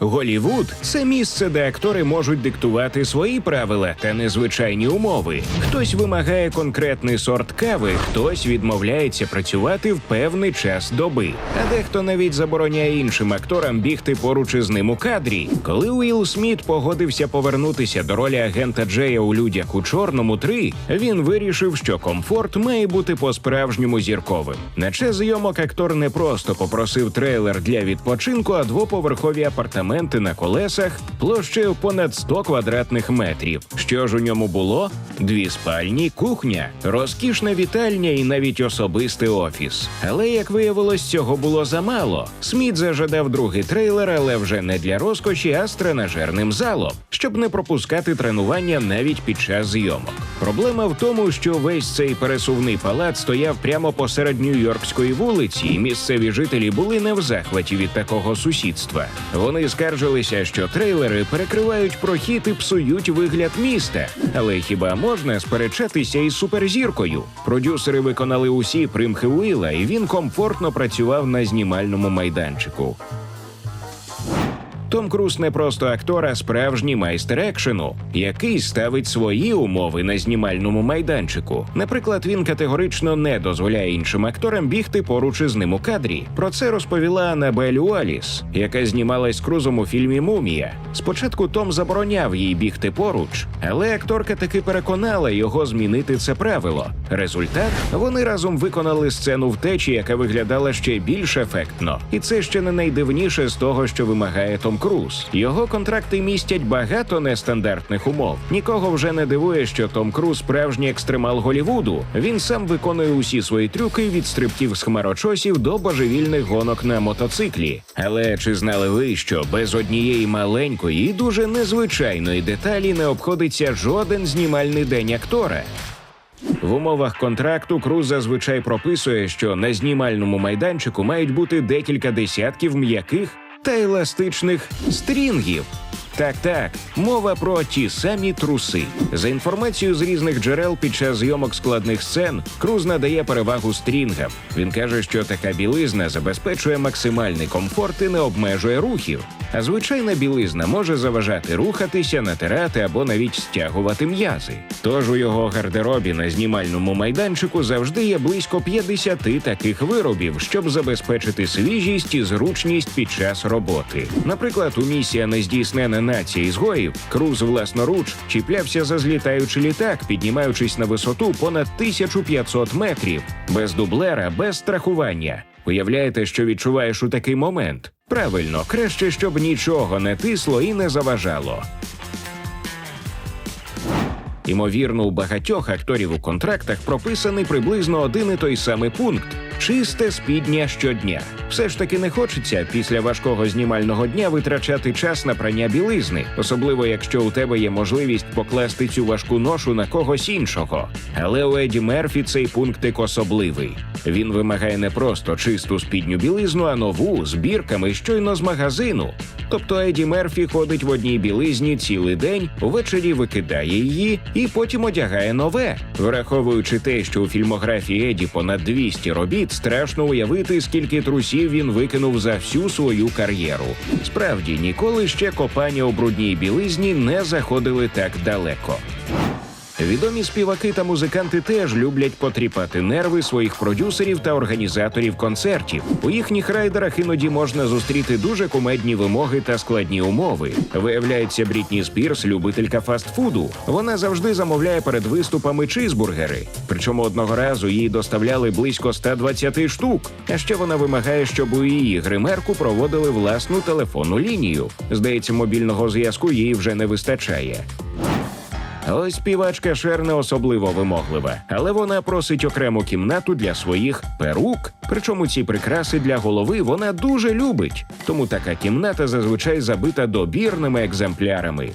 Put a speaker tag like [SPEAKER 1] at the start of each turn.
[SPEAKER 1] Голівуд це місце, де актори можуть диктувати свої правила та незвичайні умови. Хтось вимагає конкретний сорт кави, хтось відмовляється працювати в певний час доби. А дехто навіть забороняє іншим акторам бігти поруч із ним у кадрі. Коли Уілл Сміт погодився повернутися до ролі агента Джея у людях у чорному 3, він вирішив, що комфорт має бути по-справжньому зірковим. На час зйомок актор не просто попросив трейлер для відпочинку, а двоповерхові апартаменти на колесах площею понад 100 квадратних метрів. Що ж у ньому було? Дві спальні, кухня, розкішна вітальня і навіть особистий офіс. Але як виявилось, цього було замало. Сміт зажадав другий трейлер, але вже не для розкоші, а з тренажерним залом, щоб не пропускати тренування навіть під час зйомок. Проблема в тому, що весь цей пересувний палац стояв прямо посеред Нью-Йоркської вулиці, і місцеві жителі були не в захваті від такого сусідства. Вони скаржилися, що трейлери перекривають прохід і псують вигляд міста. Але хіба можна сперечатися із суперзіркою? Продюсери виконали усі примхи Уіла, і він комфортно працював на знімальному майданчику. Том Круз не просто актор, а справжній майстер екшену, який ставить свої умови на знімальному майданчику. Наприклад, він категорично не дозволяє іншим акторам бігти поруч із ним у кадрі. Про це розповіла Анабель Уаліс, яка знімалась Крузом у фільмі Мумія. Спочатку Том забороняв їй бігти поруч, але акторка таки переконала його змінити це правило. Результат вони разом виконали сцену втечі, яка виглядала ще більш ефектно. І це ще не найдивніше з того, що вимагає Том Круз. Його контракти містять багато нестандартних умов. Нікого вже не дивує, що Том Круз справжній екстремал Голівуду. Він сам виконує усі свої трюки від стрибків з хмарочосів до божевільних гонок на мотоциклі. Але чи знали ви, що без однієї маленької і дуже незвичайної деталі не обходиться жоден знімальний день актора? В умовах контракту Круз зазвичай прописує, що на знімальному майданчику мають бути декілька десятків м'яких та еластичних стрінгів. Так, так, мова про ті самі труси. За інформацією з різних джерел під час зйомок складних сцен, Круз надає перевагу стрінгам. Він каже, що така білизна забезпечує максимальний комфорт і не обмежує рухів. А звичайна білизна може заважати рухатися, натирати або навіть стягувати м'язи. Тож у його гардеробі на знімальному майданчику завжди є близько 50 таких виробів, щоб забезпечити свіжість і зручність під час роботи. Наприклад, у місія нездійснена нація ізгоїв Круз власноруч чіплявся за злітаючий літак, піднімаючись на висоту понад 1500 метрів, без дублера, без страхування. Уявляєте, що відчуваєш у такий момент? Правильно, краще, щоб нічого не тисло і не заважало. Імовірно, у багатьох акторів у контрактах прописаний приблизно один і той самий пункт чисте спідня щодня. Все ж таки не хочеться після важкого знімального дня витрачати час на прання білизни, особливо якщо у тебе є можливість покласти цю важку ношу на когось іншого. Але у Еді Мерфі цей пунктик особливий. Він вимагає не просто чисту спідню білизну, а нову з бірками щойно з магазину. Тобто Еді Мерфі ходить в одній білизні цілий день, увечері викидає її і потім одягає нове. Враховуючи те, що у фільмографії Еді понад 200 робіт, страшно уявити, скільки трусів він викинув за всю свою кар'єру. Справді ніколи ще копання у брудній білизні не заходили так далеко. Відомі співаки та музиканти теж люблять потріпати нерви своїх продюсерів та організаторів концертів. У їхніх райдерах іноді можна зустріти дуже кумедні вимоги та складні умови. Виявляється, Брітні Спірс любителька фастфуду. Вона завжди замовляє перед виступами чизбургери. Причому одного разу їй доставляли близько 120 штук. А ще вона вимагає, щоб у її гримерку проводили власну телефонну лінію. Здається, мобільного зв'язку їй вже не вистачає. Ось співачка Шер не особливо вимоглива, але вона просить окрему кімнату для своїх перук. Причому ці прикраси для голови вона дуже любить. Тому така кімната зазвичай забита добірними екземплярами.